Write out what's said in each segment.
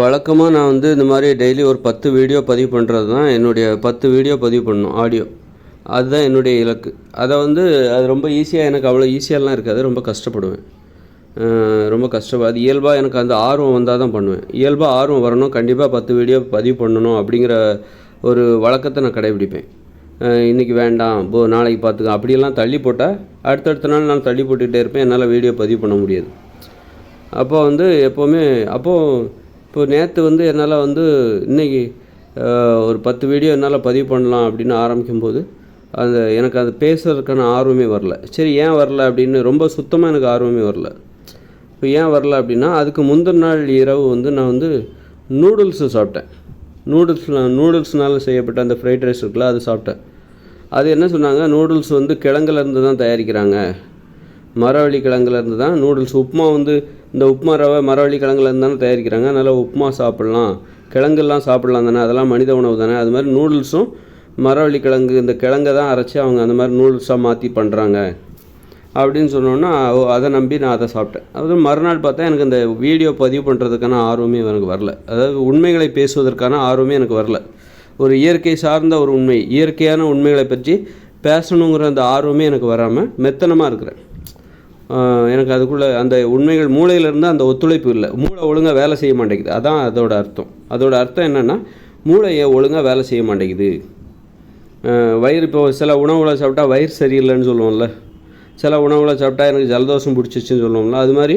வழக்கமாக நான் வந்து இந்த மாதிரி டெய்லி ஒரு பத்து வீடியோ பதிவு பண்ணுறது தான் என்னுடைய பத்து வீடியோ பதிவு பண்ணணும் ஆடியோ அதுதான் என்னுடைய இலக்கு. அதை வந்து அது ரொம்ப ஈஸியாக எனக்கு அவ்வளோ ஈஸியாலாம் இருக்காது. ரொம்ப கஷ்டப்படுவேன். ரொம்ப கஷ்டம் அது இயல்பாக எனக்கு அந்த ஆர்வம் வந்தால் தான் பண்ணுவேன். இயல்பாக ஆர்வம் வரணும். கண்டிப்பாக பத்து வீடியோ பதிவு பண்ணணும் அப்படிங்கிற ஒரு வழக்கத்தை நான் கடைபிடிப்பேன். இன்றைக்கி வேண்டாம். போ நாளைக்கு பார்த்துக்க அப்படியெல்லாம் தள்ளி போட்டால் அடுத்தடுத்த நாள் நான் தள்ளி போட்டுக்கிட்டே இருப்பேன். என்னால் வீடியோ பதிவு பண்ண முடியாது. அப்போ வந்து எப்போவுமே அப்போது இப்போ நேற்று வந்து என்னால் வந்து இன்றைக்கி ஒரு பத்து வீடியோ என்னால் பதிவு பண்ணலாம் அப்படின்னு ஆரம்பிக்கும்போது அந்த எனக்கு அது பேசுறதுக்கான ஆர்வமே வரல. சரி ஏன் வரல அப்படின்னு ரொம்ப சுத்தமாக எனக்கு ஆர்வமே வரல. இப்போ ஏன் வரல அப்படின்னா அதுக்கு முந்தின நாள் இரவு வந்து நான் வந்து நூடுல்ஸு சாப்பிட்டேன். நூடுல்ஸ் நூடுல்ஸ்னால செய்யப்பட்ட அந்த ஃப்ரைட் ரைஸ் இருக்குல்ல அது சாப்பிட்டேன். அது என்ன சொன்னாங்க? நூடுல்ஸ் வந்து கிழங்குலேருந்து தான் தயாரிக்கிறாங்க. மரவள்ளி கிழங்குலேருந்து தான் நூடுல்ஸ். உப்புமா வந்து இந்த உப்புமா ரவை மரவள்ளி கிழங்குலேருந்து தானே தயாரிக்கிறாங்க. அதனால் உப்புமா சாப்பிட்லாம். கிழங்குலாம் சாப்பிட்லாம் தானே. அதெல்லாம் மனித உணவு தானே. அது மாதிரி நூடுல்ஸும் மரவள்ளி கிழங்கு இந்த கிழங்கை தான் அரைச்சி அவங்க அந்த மாதிரி நூடுல்ஸாக மாற்றி பண்ணுறாங்க அப்படின்னு சொன்னோன்னா அதை நம்பி நான் அதை சாப்பிட்டேன். அதுவும் மறுநாள் பார்த்தா எனக்கு இந்த வீடியோ பதிவு பண்ணுறதுக்கான ஆர்வமே எனக்கு வரல. அதாவது உண்மைகளை பேசுவதற்கான ஆர்வமே எனக்கு வரல. ஒரு இயற்கை சார்ந்த ஒரு உண்மை இயற்கையான உண்மைகளை பற்றி பேசணுங்கிற அந்த ஆர்வமே எனக்கு வராமல் மெத்தனமாக இருக்கிறேன். எனக்கு அதுக்குள்ளே அந்த உண்மைகள் மூளையிலேருந்து அந்த ஒத்துழைப்பு இல்லை. மூளை ஒழுங்காக வேலை செய்ய மாட்டேங்குது. அதான் அதோட அர்த்தம். அதோட அர்த்தம் என்னென்னா மூளையை ஒழுங்காக வேலை செய்ய மாட்டேங்குது. வயிறு இப்போ சில உணவுகளை சாப்பிட்டா வயிறு சரியில்லைன்னு சொல்லுவோம்ல. சில உணவுகளை சாப்பிட்டா எனக்கு ஜலதோஷம் பிடிச்சிச்சின்னு சொல்லுவோம்ல. அது மாதிரி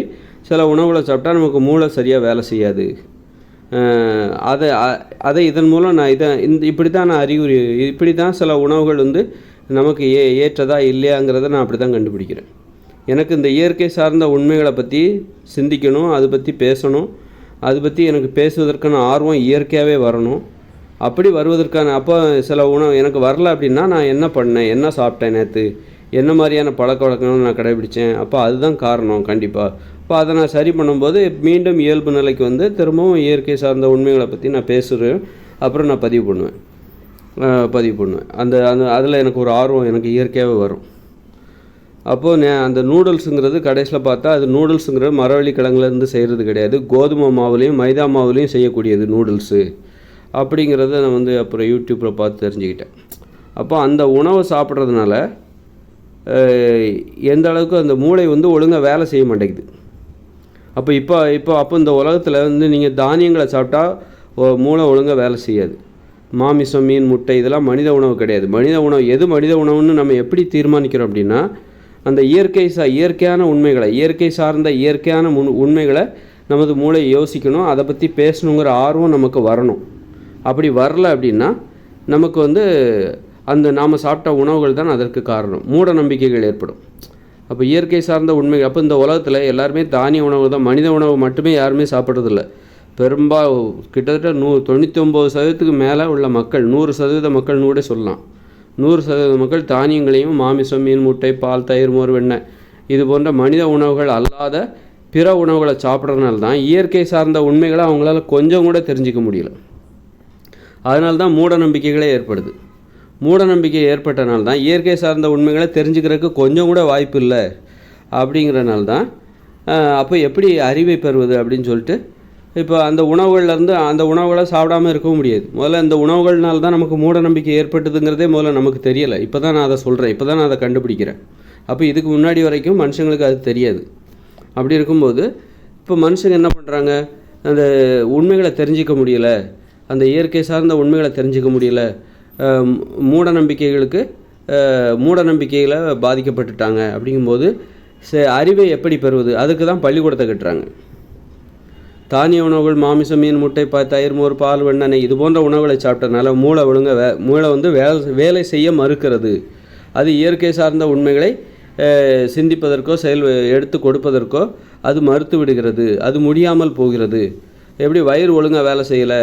சில உணவுகளை சாப்பிட்டா நமக்கு மூளை சரியாக வேலை செய்யாது. அதை அதை இதன் மூலம் நான் இதை இந்த இப்படி தான் நான் அறிகுறி இப்படி தான் சில உணவுகள் வந்து நமக்கு ஏ ஏற்றதா இல்லையாங்கிறத நான் அப்படி தான் கண்டுபிடிக்கிறேன். எனக்கு இந்த இயற்கை சார்ந்த உண்மைகளை பற்றி சிந்திக்கணும் அதை பற்றி பேசணும். அதை பற்றி எனக்கு பேசுவதற்கான ஆர்வம் இயற்கையாகவே வரணும். அப்படி வருவதற்கான அப்போ சில உணவு எனக்கு வரல அப்படின்னா நான் என்ன பண்ணேன்? என்ன சாப்பிட்டேன் நேற்று என்ன மாதிரியான பழக்க வழக்கங்கள் நான் கடைபிடித்தேன் அப்போ அதுதான் காரணம் கண்டிப்பாக இப்போ அதை நான் சரி பண்ணும்போது மீண்டும் இயல்பு நிலைக்கு வந்து திரும்பவும் இயற்கை சார்ந்த உண்மைகளை பற்றி நான் பேசுகிறேன் அப்புறம் நான் பதிவு பண்ணுவேன். பதிவு பண்ணுவேன். அந்த அந்த அதில் எனக்கு ஒரு ஆர்வம் எனக்கு இயற்கையாகவே வரும். அப்போது நே அந்த நூடுல்ஸுங்கிறது கடைசியில் பார்த்தா அது நூடுல்ஸுங்கிறது மரவள்ளி கிழங்குலேருந்து செய்கிறது கிடையாது. கோதுமை மாவுலேயும் மைதா மாவுலேயும் செய்யக்கூடியது நூடுல்ஸு அப்படிங்கிறத நான் வந்து அப்புறம் யூடியூப்பில் பார்த்து தெரிஞ்சுக்கிட்டேன். அப்போ அந்த உணவை சாப்பிட்றதுனால எந்த அளவுக்கு அந்த மூளை வந்து ஒழுங்காக வேலை செய்ய மாட்டேங்குது. அப்போ இப்போ இப்போ அப்போ இந்த உலகத்தில் வந்து நீங்கள் தானியங்களை சாப்பிட்டா மூளை ஒழுங்காக வேலை செய்யாது. மாமிசம் மீன் முட்டை இதெல்லாம் மனித உணவு கிடையாது. மனித உணவு எது மனித உணவுன்னு நம்ம எப்படி தீர்மானிக்கிறோம் அப்படின்னா அந்த இயற்கை சா இயற்கையான உண்மைகளை இயற்கை சார்ந்த இயற்கையான முன் உண்மைகளை நமது மூளை யோசிக்கணும் அதை பற்றி பேசணுங்கிற ஆர்வம் நமக்கு வரணும். அப்படி வரல அப்படின்னா நமக்கு வந்து அந்த நாம் சாப்பிட்ட உணவுகள் தான் அதற்கு காரணம். மூட நம்பிக்கைகள் ஏற்படும். அப்போ இயற்கை சார்ந்த உண்மைகள் அப்போ இந்த உலகத்தில் எல்லாருமே தானிய உணவு தான் மனித உணவு மட்டுமே யாருமே சாப்பிட்றதில்ல. பெரும்பா கிட்டத்தட்ட நூ தொண்ணூற்றி ஒம்பது சதவீதத்துக்கு மேலே உள்ள மக்கள் நூறு சதவீத மக்கள்னு கூட சொல்லலாம். நூறு சதவீத மக்கள் தானியங்களையும் மாமிசம் மீன் முட்டை பால் தயிர் மோர் வெண்ணெய். இது போன்ற மனித உணவுகள் அல்லாத பிற உணவுகளை சாப்பிட்றதுனால தான் இயற்கை சார்ந்த உண்மைகளை அவங்களால கொஞ்சம் கூட தெரிஞ்சிக்க முடியல. அதனால தான் மூட நம்பிக்கைகளே ஏற்படுது. மூட நம்பிக்கை ஏற்பட்டனால தான் இயற்கை சார்ந்த உண்மைகளை தெரிஞ்சுக்கிறதுக்கு கொஞ்சம் கூட வாய்ப்பு இல்லை. அப்படிங்கிறனால தான் அப்போ எப்படி அறிவை பெறுவது அப்படின்னு சொல்லிட்டு இப்போ அந்த உணவுகள்லேருந்து அந்த உணவுகளை சாப்பிடாம இருக்கவும் முடியாது. முதல்ல இந்த உணவுகள்னால தான் நமக்கு மூட நம்பிக்கை ஏற்பட்டதுங்கிறதே முதல்ல நமக்கு தெரியலை. இப்போ தான் நான் அதை சொல்கிறேன் இப்போ தான் நான் அதை கண்டுபிடிக்கிறேன். அப்போ இதுக்கு முன்னாடி வரைக்கும் மனுஷங்களுக்கு அது தெரியாது. அப்படி இருக்கும்போது இப்போ மனுஷங்க என்ன பண்ணுறாங்க அந்த உண்மைகளை தெரிஞ்சிக்க முடியல. அந்த இயற்கை சார்ந்த உண்மைகளை தெரிஞ்சிக்க முடியல. மூட நம்பிக்கைகளுக்கு மூட நம்பிக்கையில் பாதிக்கப்பட்டுட்டாங்க. அப்படிங்கும்போது ச அறிவை எப்படி பெறுவது? அதுக்கு தான் பள்ளிக்கூடத்தை கட்டுறாங்க. தானிய உணவுகள் மாமிசம் மீன் முட்டை பா தயிர் மோர் பால் வெண்ணெய் இது போன்ற உணவுகளை சாப்பிட்டனால மூளை ஒழுங்க வே மூளை வந்து வேலை வேலை செய்ய மறுக்கிறது. அது இயற்கை சார்ந்த உண்மைகளை சிந்திப்பதற்கோ செயல் எடுத்து கொடுப்பதற்கோ அது மறுத்து விடுகிறது. அது முடியாமல் போகிறது. எப்படி வயிறு ஒழுங்காக வேலை செய்யலை?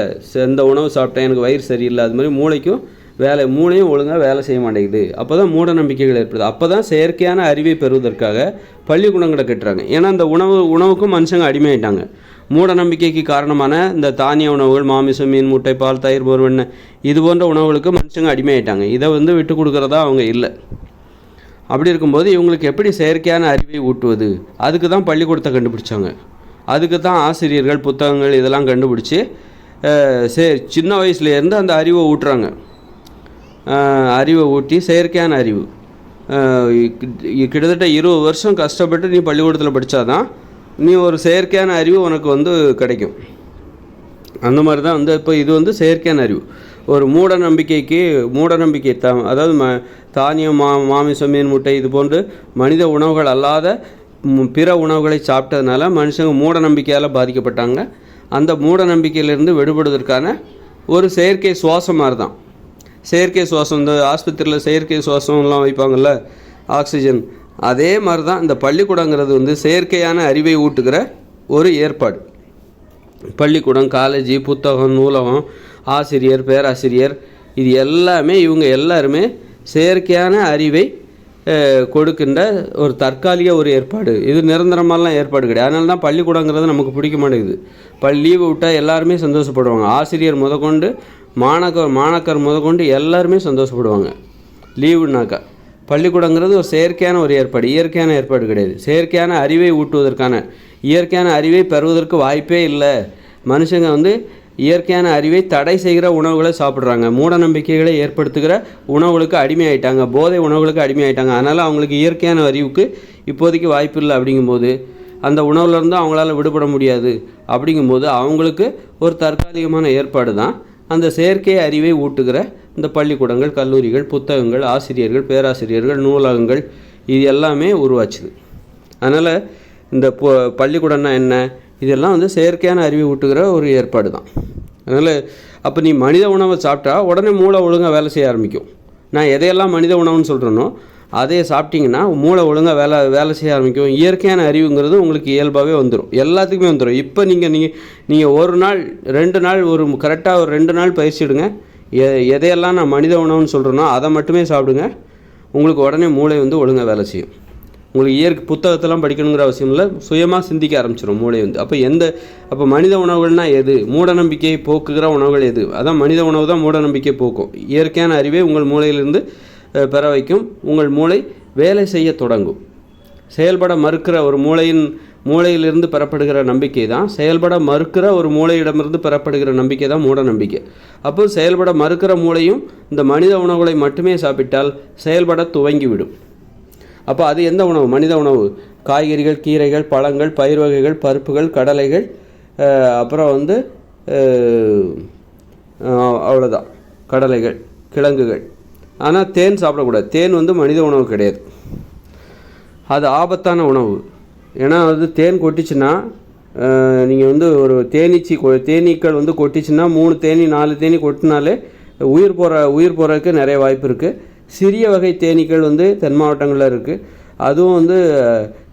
இந்த உணவு சாப்பிட்டேன் எனக்கு வயிறு சரியில்லை. அது மாதிரி மூளைக்கும் வேலை மூளையும் ஒழுங்காக வேலை செய்ய மாட்டேங்குது. அப்போ தான் மூட நம்பிக்கைகள் ஏற்படுது. அப்போ தான் செயற்கையான அறிவை பெறுவதற்காக பள்ளிக்கூடங்களை கட்டுறாங்க. ஏன்னா அந்த உணவு உணவுக்கும் மனுஷங்க அடிமையாயிட்டாங்க. மூட நம்பிக்கைக்கு காரணமான இந்த தானிய உணவுகள் மாமிசம் மீன் முட்டை பால் தயிர் போர்வெண்ணெய் இது போன்ற உணவுகளுக்கு மனுஷங்க அடிமையாயிட்டாங்க. இதை வந்து விட்டு கொடுக்குறதா அவங்க இல்லை. அப்படி இருக்கும்போது இவங்களுக்கு எப்படி செயற்கையான அறிவை ஊட்டுவது? அதுக்கு தான் பள்ளிக்கூடத்தை கண்டுபிடிச்சாங்க. அதுக்கு தான் ஆசிரியர்கள் புத்தகங்கள் இதெல்லாம் கண்டுபிடிச்சி சே சரி சின்ன வயசுலேருந்து அந்த அறிவை ஊட்டுறாங்க. அறிவை ஊட்டி செயற்கையான அறிவு. கிட்டத்தட்ட இருபது வருஷம் கஷ்டப்பட்டு நீ பள்ளிக்கூடத்தில் படித்தாதான் நீ ஒரு செயற்கையான அறிவு உனக்கு வந்து கிடைக்கும். அந்த மாதிரி தான் வந்து இப்போ இது வந்து செயற்கையான அறிவு. ஒரு மூட நம்பிக்கைக்கு மூட நம்பிக்கை த அதாவது ம தானியம் மா மாமிசம் மீன் முட்டை இது போன்று மனித உணவுகள் அல்லாத பிற உணவுகளை சாப்பிட்டதுனால மனுஷங்க மூட நம்பிக்கையால் பாதிக்கப்பட்டாங்க. அந்த மூட நம்பிக்கையிலிருந்து விடுபடுவதற்கான ஒரு செயற்கை சுவாசம் மாதிரி தான் செயற்கை சுவாசம் இந்த ஆஸ்பத்திரியில் செயற்கை சுவாசம்லாம் வைப்பாங்கள்ல ஆக்சிஜன். அதே மாதிரி தான் இந்த பள்ளிக்கூடங்கிறது வந்து செயற்கையான அறிவை ஊட்டுகிற ஒரு ஏற்பாடு. பள்ளிக்கூடம் காலேஜ் புத்தகம் நூலகம் ஆசிரியர் பேராசிரியர் இது எல்லாமே இவங்க எல்லாருமே செயற்கையான அறிவை கொடுக்கின்ற ஒரு தற்காலிக ஒரு ஏற்பாடு. இது நிரந்தரமாலாம் ஏற்பாடு கிடையாது. அதனால தான் பள்ளிக்கூடங்கிறது நமக்கு பிடிக்க மாட்டேங்குது. பள்ளி லீவு விட்டால் எல்லாருமே சந்தோஷப்படுவாங்க. ஆசிரியர் முதற்கொண்டு மாணக்கர் மாணக்கர் முதற்கொண்டு எல்லாருமே சந்தோஷப்படுவாங்க. லீவுனாக்கா. பள்ளிக்கூடங்கிறது ஒரு செயற்கையான ஒரு ஏற்பாடு இயற்கையான ஏற்பாடு கிடையாது. செயற்கையான அறிவை ஊட்டுவதற்கான இயற்கையான அறிவை பெறுவதற்கு வாய்ப்பே இல்லை. மனுஷங்க வந்து இயற்கையான அறிவை தடை செய்கிற உணவுகளை சாப்பிட்றாங்க. மூட நம்பிக்கைகளை ஏற்படுத்துகிற உணவுகளுக்கு அடிமையாயிட்டாங்க. போதை உணவுகளுக்கு அடிமையாயிட்டாங்க. அதனால் அவங்களுக்கு இயற்கையான அறிவுக்கு இப்போதைக்கு வாய்ப்பு இல்லை அப்படிங்கும்போது அந்த உணவுலேருந்து அவங்களால விடுபட முடியாது அப்படிங்கும்போது அவங்களுக்கு ஒரு தற்காலிகமான ஏற்பாடு தான். அந்த செயற்கை அறிவை ஊட்டுகிற இந்த பள்ளிக்கூடங்கள் கல்லூரிகள் புத்தகங்கள் ஆசிரியர்கள் பேராசிரியர்கள் நூலகங்கள் இது எல்லாமே உருவாச்சுது. அதனால் இந்த பள்ளிக்கூடம்னா என்ன? இதெல்லாம் வந்து செயற்கையான அறிவை ஊட்டுகிற ஒரு ஏற்பாடு தான் அதனால் அப்போ நீ மனித உணவை சாப்பிட்டா உடனே மூளை ஒழுங்காக வேலை செய்ய ஆரம்பிக்கும். நான் எதையெல்லாம் மனித உணவுன்னு சொல்கிறேனோ அதையே சாப்பிட்டிங்கன்னா மூளை ஒழுங்காக வேலை வேலை செய்ய ஆரம்பிக்கும். இயற்கையான அறிவுங்கிறது உங்களுக்கு இயல்பாகவே வந்துடும் எல்லாத்துக்குமே வந்துடும் இப்போ நீங்கள் நீங்கள் நீங்கள் ஒரு நாள் ரெண்டு நாள் ஒரு கரெக்டாக ஒரு ரெண்டு நாள் பயிற்சி எடுங்க. எ எதையெல்லாம் நான் மனித உணவுன்னு சொல்கிறேனோ அதை மட்டுமே சாப்பிடுங்க. உங்களுக்கு உடனே மூளை வந்து ஒழுங்காக வேலை செய்யும். உங்களுக்கு இயற்கை புத்தகத்தெல்லாம் படிக்கணுங்கிற அவசியம் இல்லை. சுயமாக சிந்திக்க ஆரம்பிச்சிடும் மூளை வந்து. அப்போ எந்த அப்போ மனித உணவுகள்னா எது? மூடநம்பிக்கையை போக்குகிற உணவுகள் எது? அதான் மனித உணவு தான் மூடநம்பிக்கை போக்கும். இயற்கையான அறிவை உங்கள் மூளையிலிருந்து பெற வைக்கும். உங்கள் மூளை வேலை செய்ய தொடங்கும். செயல்பட மறுக்கிற ஒரு மூளையின் மூளையிலிருந்து பெறப்படுகிற நம்பிக்கை தான். செயல்பட மறுக்கிற ஒரு மூளையிடமிருந்து பெறப்படுகிற நம்பிக்கை தான் மூட நம்பிக்கை. அப்போ செயல்பட மறுக்கிற மூளையும் இந்த மனித உணவுகளை மட்டுமே சாப்பிட்டால் செயல்பட துவங்கிவிடும். அப்போ அது எந்த உணவு? மனித உணவு. காய்கறிகள் கீரைகள் பழங்கள் பயிர் வகைகள் பருப்புகள் கடலைகள் அப்புறம் வந்து அவ்வளோதான் கடலைகள் கிழங்குகள். ஆனால் தேன் சாப்பிடக்கூடாது. தேன் வந்து மனித உணவு கிடையாது. அது ஆபத்தான உணவு. ஏன்னா அது தேன் கொட்டிச்சுன்னா நீங்கள் வந்து ஒரு தேனீச்சி கொ தேனீக்கள் வந்து கொட்டிச்சுன்னா மூணு தேனி நாலு தேனி கொட்டினாலே உயிர் போகிற உயிர் போகிறதுக்கு நிறைய வாய்ப்பு இருக்குது சிறிய வகை தேனீக்கள் வந்து தென் மாவட்டங்களில் இருக்குது அதுவும் வந்து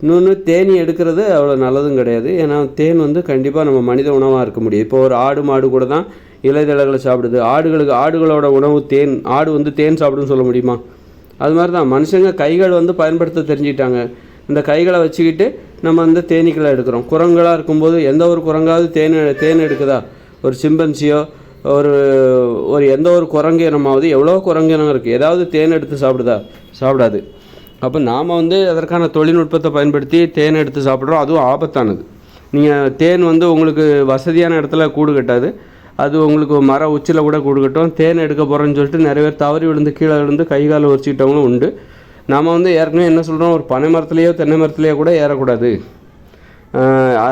இன்னொன்று தேனி எடுக்கிறது அவ்வளோ நல்லதும் கிடையாது. ஏன்னா தேன் வந்து கண்டிப்பாக நம்ம மனித உணவாக இருக்க முடியும். இப்போ ஒரு ஆடு மாடு கூட தான் இலைதழகளை சாப்பிடுது. ஆடுகளுக்கு ஆடுகளோட உணவு தேன் ஆடு வந்து தேன் சாப்பிடுன்னு சொல்ல முடியுமா? அது மாதிரி தான். மனுஷங்க கைகள் வந்து பயன்படுத்த தெரிஞ்சுக்கிட்டாங்க. இந்த கைகளை வச்சுக்கிட்டு நம்ம வந்து தேனீக்களை எடுக்கிறோம். குரங்களாக இருக்கும்போது எந்த ஒரு குரங்காவது தேன் தேன் எடுக்குதா? ஒரு சிம்பன்சியோ ஒரு ஒரு எந்த ஒரு குரங்கு இனமாவது எவ்வளோ குரங்கு இனம் இருக்குது ஏதாவது தேன் எடுத்து சாப்பிடுதா? சாப்பிடாது. அப்போ நாம் வந்து அதற்கான தொழில்நுட்பத்தை பயன்படுத்தி தேன் எடுத்து சாப்பிட்றோம். அதுவும் ஆபத்தானது. நீங்கள் தேன் வந்து உங்களுக்கு வசதியான இடத்துல கூடு கட்டாது. அது உங்களுக்கு மர உச்சியில் கூட கூடு கட்டும். தேன் எடுக்க போகிறோன்னு சொல்லிட்டு நிறைய பேர் தவறி விழுந்து கீழே விழுந்து கை கால் உரிச்சிக்கிட்டவங்களும் உண்டு. நாம் வந்து ஏற்கனவே என்ன சொல்கிறோம் ஒரு பனை மரத்துலேயோ தென்னை மரத்துலேயோ கூட ஏறக்கூடாது.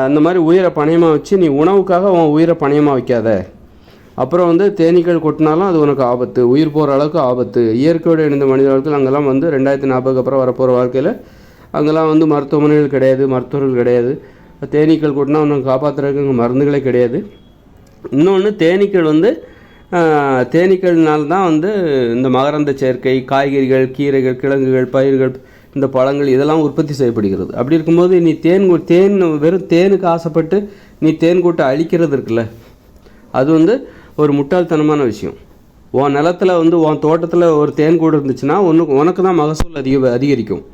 அந்த மாதிரி உயிரை பணயமாக வச்சு நீ உணவுக்காக உன் உயிரை பணயமாக வைக்காத. அப்புறம் வந்து தேனீக்கள் கொட்டினாலும் அது உனக்கு ஆபத்து. உயிர் போகிற அளவுக்கு ஆபத்து. இயற்கையோடு இணைந்த மனித வாழ்க்கையில் அங்கெல்லாம் வந்து ரெண்டாயிரத்தி நாற்பதுக்கு அப்புறம் வரப்போகிற வாழ்க்கையில் அங்கெல்லாம் வந்து மருத்துவமனைகள் கிடையாது மருத்துவர்கள் கிடையாது. தேனீக்கள் கொட்டினா உனக்கு காப்பாற்றுறதுக்கு மருந்துகளே கிடையாது. இன்னொன்று தேனீக்கள் வந்து தேனீக்கள்னால தான் வந்து இந்த மகரந்த சேர்க்கை காய்கறிகள் கீரைகள் கிழங்குகள் பயிர்கள் இந்த பழங்கள் இதெல்லாம் உற்பத்தி செய்யப்படுகிறது. அப்படி இருக்கும்போது நீ தேன் தேன் வெறும் தேனுக்கு ஆசைப்பட்டு நீ தேன் கூட்டை அழிக்கிறது இருக்குல்ல? அது வந்து ஒரு முட்டாள்தனமான விஷயம். உன் நிலத்துல வந்து உன் தோட்டத்தில் ஒரு தேன் கூடு இருந்துச்சுன்னா உனக்கு உனக்கு தான் மகசூல் அதிக அதிகரிக்கும்.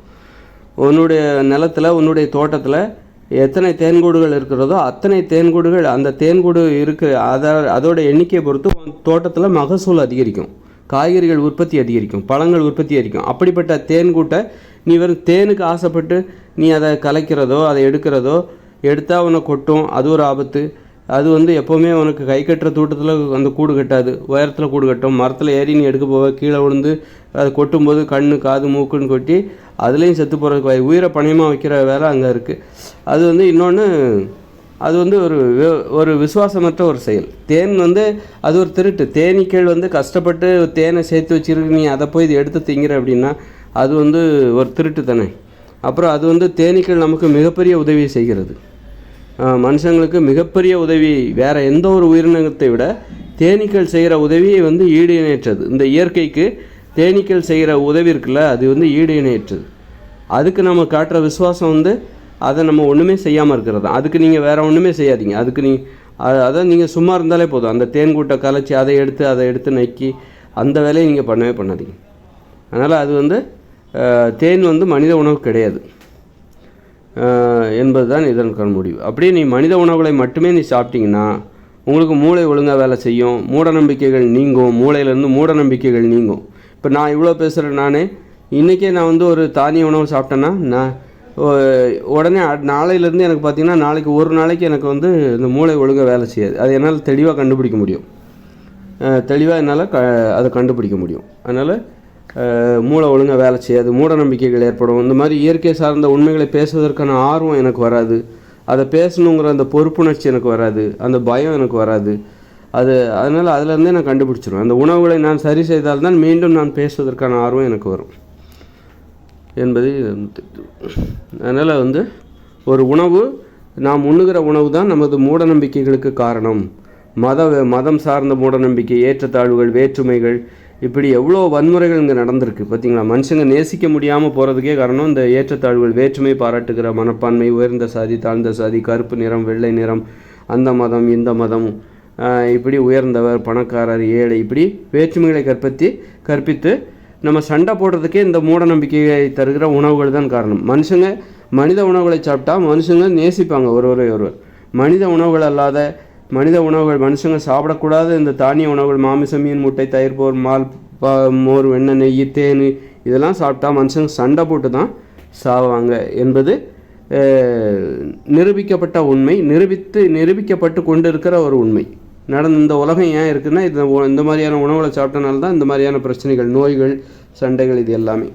உன்னுடைய நிலத்துல உன்னுடைய தோட்டத்தில் எத்தனை தேன்கூடுகள் இருக்கிறதோ அத்தனை தேன்கூடுகள் அந்த தேன்கூடு இருக்கு அதை அதோட எண்ணிக்கையை பொறுத்து உன் தோட்டத்தில் மகசூல் அதிகரிக்கும். காய்கறிகள் உற்பத்தி அதிகரிக்கும் பழங்கள் உற்பத்தி அதிகரிக்கும். அப்படிப்பட்ட தேன்கூட்டை நீ வெறும் தேனுக்கு ஆசைப்பட்டு நீ அதை கலைக்கிறதோ அதை எடுக்கிறதோ எடுத்தால் உன்னை கொட்டும். அது ஒரு ஆபத்து. அது வந்து எப்போவுமே உனக்கு கை கட்டுற தூட்டத்தில் அந்த கூடு கட்டாது. உயரத்தில் கூடு கட்டும். மரத்தில் ஏறி நீ எடுக்க போவ கீழே விழுந்து அது கொட்டும்போது கண் காது மூக்குன்னு கொட்டி அதுலேயும் செத்து போகிறதுக்கு உயிரை பணயமாக வைக்கிற வேலை அங்கே இருக்குது அது வந்து இன்னொன்று அது வந்து ஒரு ஒரு விசுவாசமற்ற ஒரு செயல். தேன் வந்து அது ஒரு திருட்டு. தேனீக்கள் வந்து கஷ்டப்பட்டு தேனை சேர்த்து வச்சுருக்கு நீ அதை போய் இது எடுத்து திங்கிற அப்படின்னா அது வந்து ஒரு திருட்டு தானே. அப்புறம் அது வந்து தேனீக்கள் நமக்கு மிகப்பெரிய உதவியை செய்கிறது. மனுஷங்களுக்கு மிகப்பெரிய உதவி வேற எந்த ஒரு உயிரினத்தை விட தேனீக்கள் செய்கிற உதவியை வந்து ஈடு இணையற்றது இந்த இயற்கைக்கு தேனீக்கள் செய்கிற உதவி இருக்குல்ல அது வந்து ஈடு இணையற்றது அதுக்கு நம்ம காட்டுற விசுவாசம் வந்து அதை நம்ம ஒன்றுமே செய்யாமல் இருக்கிறது. தான் அதுக்கு நீங்கள் வேறு ஒன்றுமே செய்யாதீங்க. அதுக்கு நீ அதை நீங்கள் சும்மா இருந்தாலே போதும். அந்த தேன் கூட்டை கலைச்சி அதை எடுத்து அதை எடுத்து நக்கி அந்த வேலையை நீங்கள் பண்ணவே பண்ணாதீங்க. அதனால் அது வந்து தேன் வந்து மனித உணவு கிடையாது. என்பது தான் இதன் முடிவு அப்படியே நீ மனித உணவுகளை மட்டுமே நீ சாப்பிட்டீங்கன்னா உங்களுக்கு மூளை ஒழுங்காக வேலை செய்யும் மூட நம்பிக்கைகள் நீங்கும் மூளையிலேருந்து மூட நம்பிக்கைகள் நீங்கும். இப்போ நான் இவ்வளோ பேசுகிறேன் நானே இன்றைக்கே நான் வந்து ஒரு தானிய உணவு சாப்பிட்டேன்னா நான் உடனே நாளையிலேருந்து எனக்கு பார்த்தீங்கன்னா நாளைக்கு ஒரு நாளைக்கு எனக்கு வந்து இந்த மூளை ஒழுங்காக வேலை செய்யாது. அது என்னால் தெளிவாக கண்டுபிடிக்க முடியும். தெளிவாக என்னால் க அதை கண்டுபிடிக்க முடியும். அதனால் மூளை ஒழுங்காக வேலை செய்யாது மூட நம்பிக்கைகள் ஏற்படும். இந்த மாதிரி இயற்கை சார்ந்த உண்மைகளை பேசுவதற்கான ஆர்வம் எனக்கு வராது. அதை பேசணுங்கிற அந்த பொறுப்புணர்ச்சி எனக்கு வராது. அந்த பயம் எனக்கு வராது. அது அதனால் அதுலேருந்தே நான் கண்டுபிடிச்சிருவேன். அந்த உணவுகளை நான் சரி செய்தால்தான் மீண்டும் நான் பேசுவதற்கான ஆர்வம் எனக்கு வரும். என்பது அதனால் வந்து ஒரு உணவு நாம் உண்ணுகிற உணவு தான் நமது மூட நம்பிக்கைகளுக்கு காரணம். மத மதம் சார்ந்த மூட நம்பிக்கை ஏற்றத்தாழ்வுகள் வேற்றுமைகள் இப்படி எவ்வளோ வன்முறைகள் இங்கே நடந்திருக்கு பார்த்தீங்களா? மனுஷங்க நேசிக்க முடியாமல் போகிறதுக்கே காரணம் இந்த ஏற்றத்தாழ்வுகள் வேற்றுமை பாராட்டுகிற மனப்பான்மை உயர்ந்த சாதி தாழ்ந்த சாதி கருப்பு நிறம் வெள்ளை நிறம் அந்த மதம் இந்த மதம் இப்படி உயர்ந்தவர் பணக்காரர் ஏழை இப்படி வேற்றுமைகளை கற்பித்து கற்பித்து நம்ம சண்டை போடுறதுக்கே இந்த மூட நம்பிக்கையை தருகிற உணவுகள் தான் காரணம். மனுஷங்க மனித உணவுகளை சாப்பிட்டா மனுஷங்க நேசிப்பாங்க ஒருவரை ஒருவர். மனித உணவுகள் அல்லாத மனித உணவுகள் மனுஷங்க சாப்பிடக்கூடாத. இந்த தானிய உணவுகள் மாமிசம் மீன் முட்டை தயிர் போர் மால் பா மோர் வெண்ணெய் நெய் தேன் இதெல்லாம் சாப்பிட்டா மனுஷங்க சண்டை போட்டு தான் சாவாங்க என்பது நிரூபிக்கப்பட்ட உண்மை. நிரூபித்து நிரூபிக்கப்பட்டு கொண்டு இருக்கிற ஒரு உண்மை. நடந்த இந்த உலகம் ஏன் இருக்குன்னா இந்த இந்த மாதிரியான உணவுகளை சாப்பிட்டனால தான் இந்த மாதிரியான பிரச்சனைகள் நோய்கள் சண்டைகள் இது எல்லாமே.